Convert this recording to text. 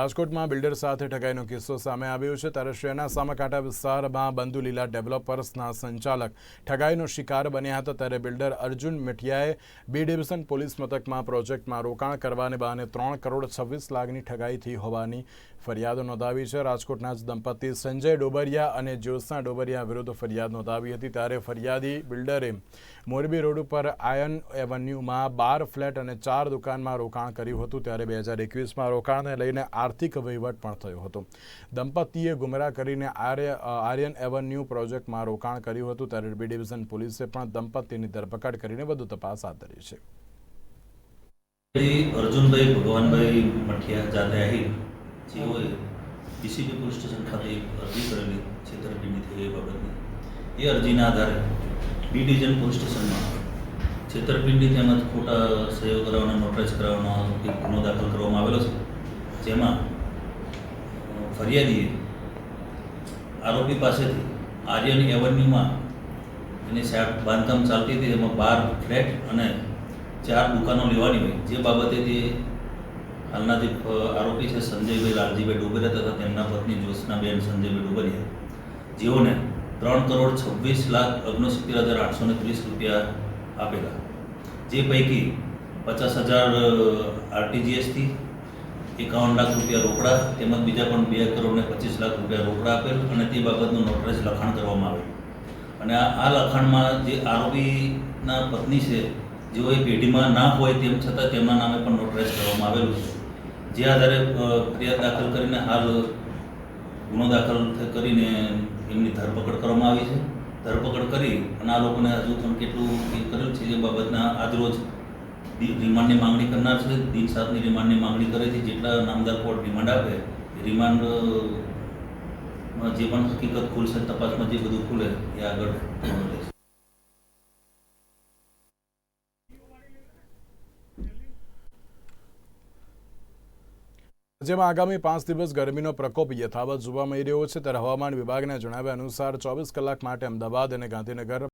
રાજકોટમાં બિલ્ડર સાથે ઠગાઈનો કિસ્સો સામે આવ્યો છે. ત્યારે શહેરના સામકાંઠા વિસ્તારમાં બંધુલીલા ડેવલપર્સના સંચાલક ઠગાઈનો શિકાર બન્યા હતા. ત્યારે બિલ્ડર અર્જુન મિઠિયાએ બી ડિવિઝન પોલીસ મથકમાં પ્રોજેક્ટમાં રોકાણ કરવાને બહાને ત્રણ કરોડ છવ્વીસ લાખની ઠગાઈ થઈ હોવાની ફરિયાદ નોંધાવી છે. રાજકોટના જ દંપતી સંજય ડોબરિયા અને જ્યોત્સના ડોબરિયા વિરુદ્ધ ફરિયાદ નોંધાવી હતી. ત્યારે ફરિયાદી બિલ્ડરે મોરબી રોડ ઉપર આયન એવન્યુમાં બાર ફ્લેટ અને ચાર દુકાનમાં રોકાણ કર્યું હતું. ત્યારે બે હજાર એકવીસમાં રોકાણને લઈને આર્થિક વહીવટ પણ થયો હતો. દંપતીએ ગુમરાહ કરીને આર્ય, આર્યન એવન્યુ પ્રોજેક્ટમાં રોકાણ કર્યું હતું. ત્યારે બી ડિવિઝન પોલીસે પણ દંપતીની ધરપકડ કરીને વધુ તપાસ હાથ ધરી છે. અર્જુનભાઈ, ભગવાનભાઈ મઠિયા જાતે આહિર જેઓએ ડીસીપી પોલીસ સ્ટેશન ખાતે એક અરજી કરેલી છેતરપિંડી થઈ એ બાબતની. એ અરજીના આધારે બી ડિવિઝન પોલીસ સ્ટેશનમાં છેતરપિંડી તેમજ ખોટા સહયોગ કરાવવાનો નોટરાઇઝ કરાવવાનો એક ગુનો દાખલ કરવામાં આવેલો છે. જેમાં ફરિયાદીએ આરોપી પાસેથી આર્યન એવન્યુમાં એની સાહેબ બાંધકામ ચાલતી હતી એમાં બાર ફ્લેટ અને ચાર દુકાનો લેવાની હોય, જે બાબતે તે હાલના જે આરોપી છે સંજયભાઈ લાલજીભાઈ ડોબરિયા તથા તેમના પત્ની જ્યોત્સનાબેન સંજયભાઈ ડોબરિયા જેઓને ત્રણ કરોડ છવ્વીસ લાખ ઓગણસિત્તેર હજાર આઠસો ને ત્રીસ રૂપિયા આપેલા. જે પૈકી પચાસ હજાર આરટીજીએસથી એકાવન લાખ રૂપિયા રોકડા તેમજ બીજા પણ બે કરોડ ને પચીસ લાખ રૂપિયા રોકડા આપેલ અને તે બાબતનું નોટરાઇઝ લખાણ કરવામાં આવેલ. અને આ લખાણમાં જે આરોપીના પત્ની છે જેઓ એ પેઢીમાં ના હોય તેમ છતાં તેમના નામે પણ નોટરાઇઝ કરવામાં આવેલું છે. જે આધારે ફરિયાદ દાખલ કરીને હાલ ગુનો દાખલ કરીને એમની ધરપકડ કરવામાં આવી છે. ધરપકડ કરી અને આ લોકોને હજુ પણ કેટલું એ કરેલ છે એ બાબતના આજરોજ રિમાન્ડની માંગણી કરનાર છે. દિન સાતની રિમાન્ડની માંગણી કરે છે. જેટલા નામદાર કોર્ટ રિમાન્ડ આપે રિમાન્ડ જે પણ હકીકત ખુલશે, તપાસમાં જે બધું ખુલે, એ આગળ રહેશે જેમાં આગામી પાંચ દિવસ ગરમીનો પ્રકોપ યથાવત જોવા મળી રહ્યો છે. ત્યારે હવામાન વિભાગના જણાવ્યા અનુસાર ચોવીસ કલાક માટે અમદાવાદ અને ગાંધીનગર